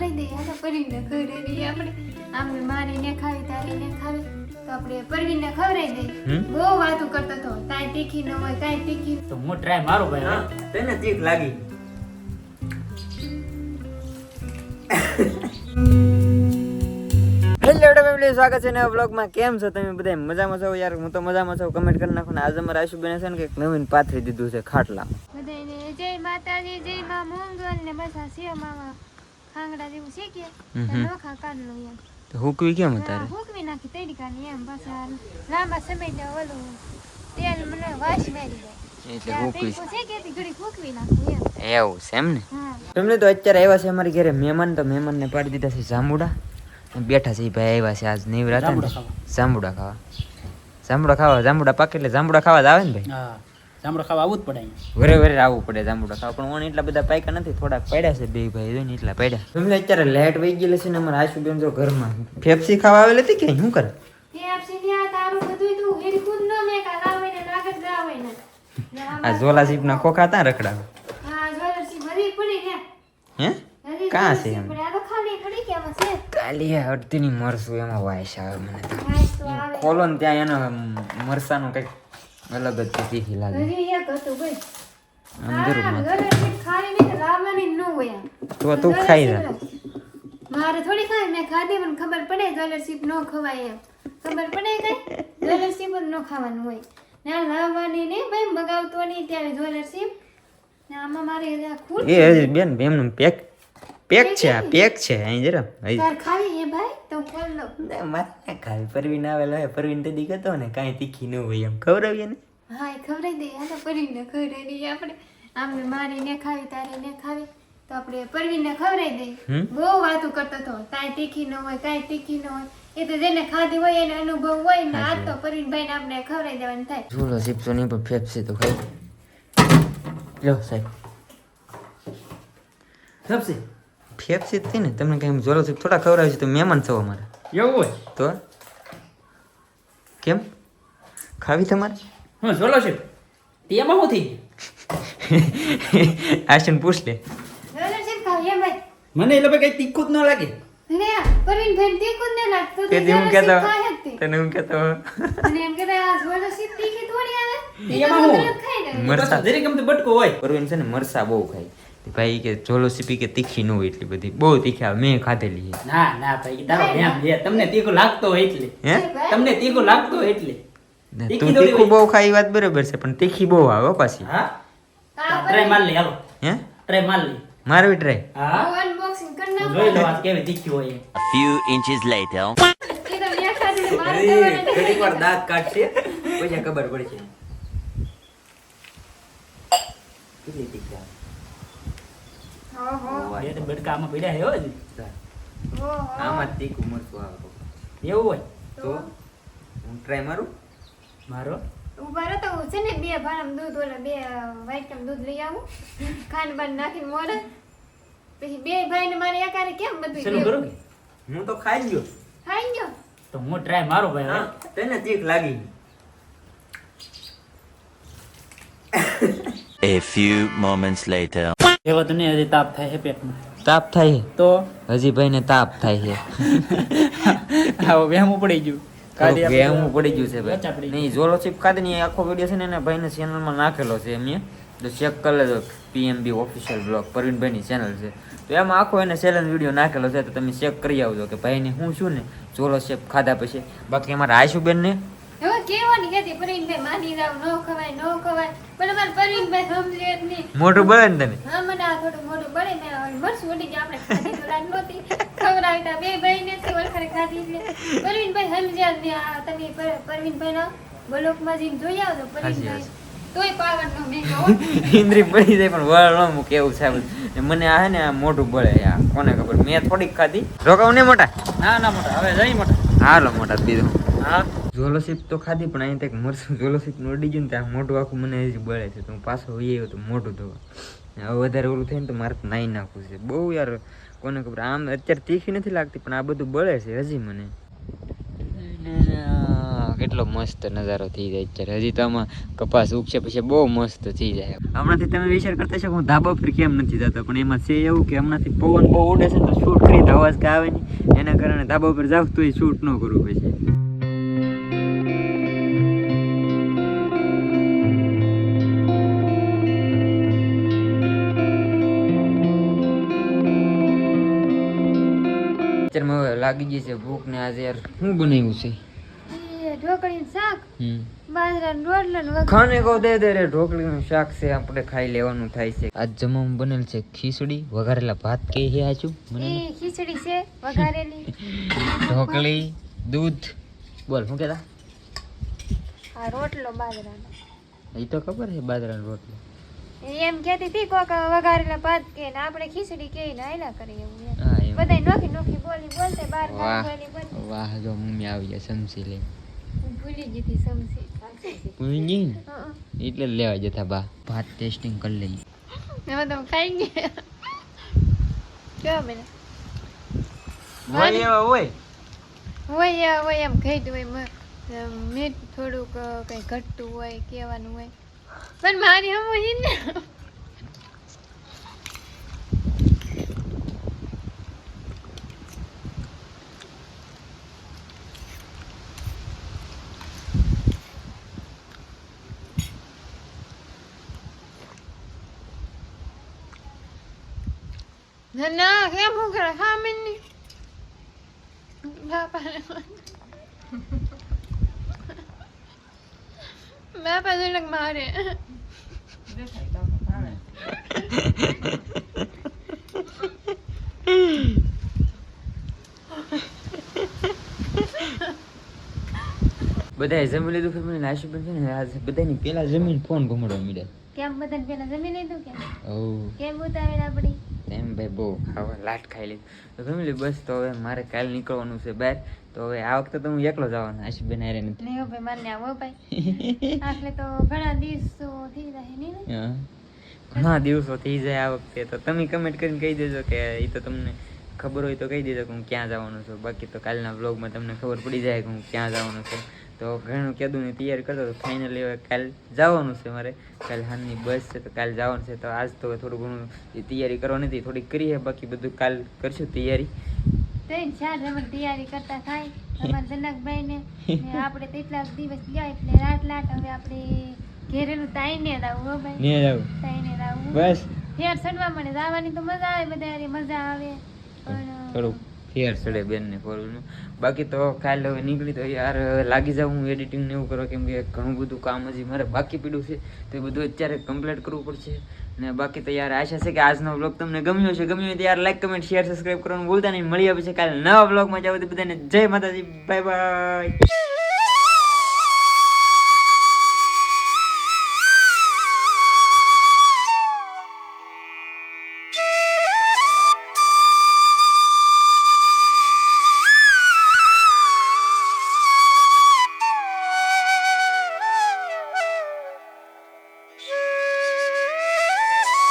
ખવડાવી દઈએ તો પરવીનને ખવડાવી દઈએ આપણે. આમ મારીને ખાવી તારીને ખાવી. તો આપણે પરવીનને ખવડાવી દઈએ. બહુ વાતું કરતો હતો. કાંઈ તીખી ન હોય કાંઈ તીખી. તો હું ટ્રાય મારો ભાઈ હા? તેને તીખ લાગી. હેલો ફેમિલી સ્વાગત છે નવા બ્લોગમાં કેમ છો તમે બધા મજામાં છો યાર? હું તો મજામાં છું. કમેન્ટ કરી નાખો ને આજે મારા આશુબેન છે ને કંઈક નવીન પાથરી દીધું છે ખાટલા બધાને જય માતાજી જય મા મંગલ ને બસ આ સેવ મામા. ખાંગડા જેવું શીખીએ હમ તો હમ. નોખા એમ. તો હુકવી કેમ હા, અત્યારે હૂકવી નાખી તડકાની એમ બસ લાંબા સમય ને ઓલું તેલ મને વાસ મારી જાય છે કે નાખું એવું છે એમ ને? તમને તો અત્યારે આવ્યા છે અમારી ઘરે મહેમાન તો મહેમાનને પાડી દીધા છે જાંબુડા. બેઠા છે ભાઈ આવ્યા છે આજ નીવરા હતા જાંબુડા ખાવા. ખાવા. જાંબુડા ખાવા. જાંબુડા પાકે એટલે જાંબુડા ખાવા જ આવે ને ભાઈ? હા. જામડો ખાવા આવવું જ પડે ઘરે વરે વરે આવવું પડે જામડો ખાવા. પણ ઓણ એટલા બધા પાયકા નથી. થોડાક પડ્યા છે બે ભાઈ જોઈને એટલા પડ્યા. તમને અત્યારે લેટ વહી ગયેલી છે ને અમારા આશુબેન જો ઘરમાં. ફેફસી ખાવા આવેલી હતી કે શું કરે? તે આ તારું સીપ તું ન ઝોલા ખોખા ત્યાં રખડાવે હા કા છે એમ? કાલી અડધી ની મરસું એમાં વાયસ આવે મને તો. તો ખોલો ને ત્યાં એનો મરસાનું કંઈક અલગ જ તીખી લાગે. એક હતું ભાઈ. આમ જરૂર. તો તું ખાઈ ના મારે થોડી ખાય મેં ખાધી મને ખબર પડે જ્વેલર્સી ન ખવાય એમ. ખબર પડે કઈ? પણ ન ખાવાનું હોય. ના લાવવાની ને ભાઈ મગાવતો નહીં ત્યારે ને આમાં મારે એ બેન એમનું પેક પેક છે આ પેક છે અહીં જરા તાર ખાવી એ ભાઈ? તો ખોલ લો. ના, મારે ખાવી. પરવીન આવેલો હે પરવીન તો દીકતો ને કાઈ તીખી ન હોય એમ. ખવડાવીએ ને? હા એ ખવડાવી દે આ તો પરવીનને ખવડાવી આપણે. આમને મારીને ખાવી તારીને ખાવી. તો આપણે પરવીનને ખવડાવી દઈએ. હમ? બહુ વાતો કરતો તો કાઈ તીખી ન હોય કાઈ તીખી ન હોય. એ તો જેને ખાધી હોય એને અનુભવ હોય ને આ તો પરવીનભાઈને આપણે ખવડાવી દેવાનું થાય. ઝૂલો ચીપસો નહીં પણ ફેફસી તો ખાઈ. લો સાહેબ. સબસે ફેફસી જ ને તમને કંઈ ચીપ થોડા ખવડાવી છે તો મહેમાન છો અમારે. એવું હોય તો? કેમ? ખાવી તમારે? હું જોલો છે. તેમાં શું થઈ આશન પૂછ લે. મને એટલે લોકો કઈ તીખું જ ન લાગે. લે પરવીનભાઈને તીખું જ ન લાગતું તે હું કહેતો. તને હું કહેતો. અને એમ કહેતા આ જ્વેલર્સી તીખી થોડી આવે. તો એમાં હું? બટકો હોય. પરવીન છે ને મરસા બહુ ખાય. ભાઈ કે ઝોલો સીપી કે તીખી ન હોય એટલી બધી. બહુ તીખી આવે મેં ખાધેલી ના ના ભાઈ તારો વ્યામ છે તમને તીખું લાગતો હોય એટલે. હે? તમને તીખું લાગતો હોય એટલે. તું તીખું બહુ ખાઈ વાત બરાબર છે પણ તીખી બહુ આવે પાછી. હા? ટ્રાય માર લે હાલો. હે? ટ્રાય માર લે. મારવી ટ્રાય હા? અનબોક્સિંગ unboxing કરી જોઈ લો આ કેવી તીખી હોય. એ. A few inches later. એ તો મેં ખાધી ને મારે ખાવાનું ઘડીક વાર દાંત કાઢશે. પછી ખબર પડશે. કેટલી તીખી આવે? બે તો બટકા પડ્યા છે હો આમાં જ તીખું મરચું આવે એવું હોય? તો? હું ટ્રાય મારું? મારો? ઊભા તો હું છે ને બે ભાણમ દૂધ ઓલા બે દૂધ લઈ આવું. ખાંડ બાંડ નાખીને મોરે. પછી બે ભાઈને મારે એકારે કેમ બધું શરૂ? કરું હું તો ખાઈ ગયો. ખાઈ ગયો? તો હું ટ્રાય મારો ભાઈ. હા તેને તીખ લાગી A few moments later. એવો તો નહીં હજી તાપ થાય છે પેટમાં. તાપ થાય તો? છે હજી ભાઈને તાપ થાય છે. આવો વહેમું પડી ગયું. વેહવું પડી ગયું છે ભાઈ. નહીં ચીપ ને એ આખો વીડિયો છે ને એના ભાઈને ચેનલમાં નાખેલો છે એમને તો ચેક કરી લેજો પીએમબી ઓફિશિયલ બ્લોગ પરવીનભાઈની ચેનલ છે. તો એમાં આખો એને ચેલેન્જ વીડિયો નાખેલો છે તો તમે ચેક કરી આવજો કે ભાઈને હું શું ને? ચેપ ખાધા પછી. બાકી અમારા આશુબેનને મોઢું બળે ને તને? હા મને આ થોડું મોઢું બળે ને હવે ઉડી ગયા આપણે ખાધી તો લાગ નહોતી. ખવડાવતા બે ભાઈને થી વળખરે ખાધી એટલે પરવીનભાઈ સમજ્યા જ આ તમે પર- પરવીનભાઈના બ્લોકમાં જઈને જોઈ આવજો પરવીનભાઈ તોય પાવર નો મેં ઇન્દ્રી પડી જાય પણ વળ મૂકે એવું. ને મને આ ને આ મોટું બળે આ કોને ખબર? મેં થોડીક ખાધી. રોકાવ ને મોટા. ના ના મોટા. હવે જઈ મોટા. હાલો મોટા બીજું. હા. ઝોલોસીપ તો ખાધી પણ અહીં તક મરસું જોલોસીપ નડી ગયું ને ત્યાં મોઢું આખું મને હજી બળે છે. તો હું પાછો વહી આવ્યો તો મોઢું ધોવા. હવે વધારે ઓલું થાય ને તો મારે નાહી નાઈ નાખવું છે. બહુ યાર કોને ખબર. આમ અત્યારે તીખી નથી લાગતી પણ આ બધું બળે છે હજી મને. કેટલો મસ્ત નજારો થઈ જાય અત્યારે. હજી તો આમાં કપાસ ઉગશે પછી બહુ મસ્ત થઈ જાય. હમણાંથી તમે વિચાર કરતા છો કે હું ધાબા પર કેમ નથી જતો? પણ એમાં છે એવું કે હમણાંથી પવન બહુ ઉડે છે તો શૂટ કરી તો અવાજ કે આવે નહીં એના કારણે ધાબા પર જાવ તો શૂટ ન કરવું પછી હવે લાગી ગઈ છે ભૂખ ને આજે યાર શું બનાવ્યું છે? ઢોકળીનું શાક. બાજરાનું રોટલો. ખાને કહો દે દે રે ઢોકળીનું શાક છે આપણે ખાઈ લેવાનું થાય છે. આજ જમવામાં બનેલ છે ખીચડી વઘારેલા ભાત કે આચું મને ખીચડી છે વઘારેલી. ઢોકળી દૂધ બોલ શું કહેતા? આ રોટલો બાજરાનો. એ તો ખબર છે બાજરાનો રોટલો. એમ કહેતી હતી કોક વઘારેલા ભાત કે ને આપણે ખીચડી કે ને હાયલા કરીએ એવું બધાય નોખી નોખી બોલી બોલતે બાર વાહ. વાહ જો મમ્મી આવી ગયા સમસી લે હું ભૂલી ગઈ હતી સમસી ભૂલી ગઈ. એટલે જ લેવા જતા બા. ભાત ટેસ્ટિંગ કરી લઈએ. હવે તો ખાઈ ગયા કેવા બને હોય એવા હોય? હોય યા હોય એમ ખાઈતું હોય મ- અમ મીઠ થોડુંક કંઈ ઘટતું હોય કહેવાનું હોય. પણ મારી હમ હોય ને ના, ના કેમ હું કરે હા મિન્ની બાપા બાપા જરાક મારે બધાએ જમી લીધું ફેમિલી પણ છે ને આજ બધાની પેલા જમીન ફોન ઘુમાડવા મળ્યા કેમ બધાને પેલા જમી લીધું કે? ઓ. કેમ ઉતાવેલ આપડી એમ ભાઈ બહુ ખાવા લાટ ખાઈ લીધું. તો ફેમિલી બસ તો હવે મારે કાલ નીકળવાનું છે બહાર. તો હવે આ વખતે તો હું એકલો જવાનો આશુબેન હારે નથી. નહીં ભાઈ મારે આવો ભાઈ. આટલે તો ઘણા દિવસો થઈ જાય નહીં ઘણા દિવસો થઈ જાય આ વખતે તો. તમે કમેન્ટ કરીને કહી દેજો કે એ તો તમને ખબર હોય તો કહી દેજો કે હું ક્યાં જવાનું છું. બાકી તો કાલના વ્લોગમાં તમને ખબર પડી જાય કે હું ક્યાં જવાનું છું. તો ઘણું કીધું ને તૈયારી કરતો તો ફાઇનલી હવે કાલ જવાનું છે મારે. કાલ હાલની બસ છે તો કાલ જવાનું છે. તો આજ તો થોડું ઘણું એ તૈયારી કરવાની હતી. થોડી કરીએ બાકી બધું કાલ કરશું તૈયારી. ત્રણ ચાર તૈયારી કરતા થાય. અમારા જનકભાઈ ને આપણે તેટલા દિવસ ગયા એટલે રાત લાટ હવે આપણે ઘેરેલું તાઈને આવું હો ભાઈ. ને રાવું તાઈને આવું. બસ. ફેર સડવા મળે જવાની તો મજા આવે બધા મજા આવે. પણ થોડુંક ફેર સડે બેનને ફોરનું બાકી તો કાલે હવે નીકળી તો યાર, લાગી જાવ હું એડિટિંગ ને એવું કરો કેમ કે ઘણું બધું કામ હજી મારે બાકી પડ્યું છે, તો એ બધું અત્યારે કમ્પ્લીટ કરવું પડશે. ને બાકી તો યાર આશા છે કે આજનો બ્લોગ તમને ગમ્યો છે ગમ્યો તો યાર લાઈક કમેન્ટ શેર સબસ્ક્રાઈબ કરવાનું ભૂલતા નહીં. મળી આવે છે કાલે નવા બ્લોગમાં જાવ તો બધાને જય માતાજી. Bye bye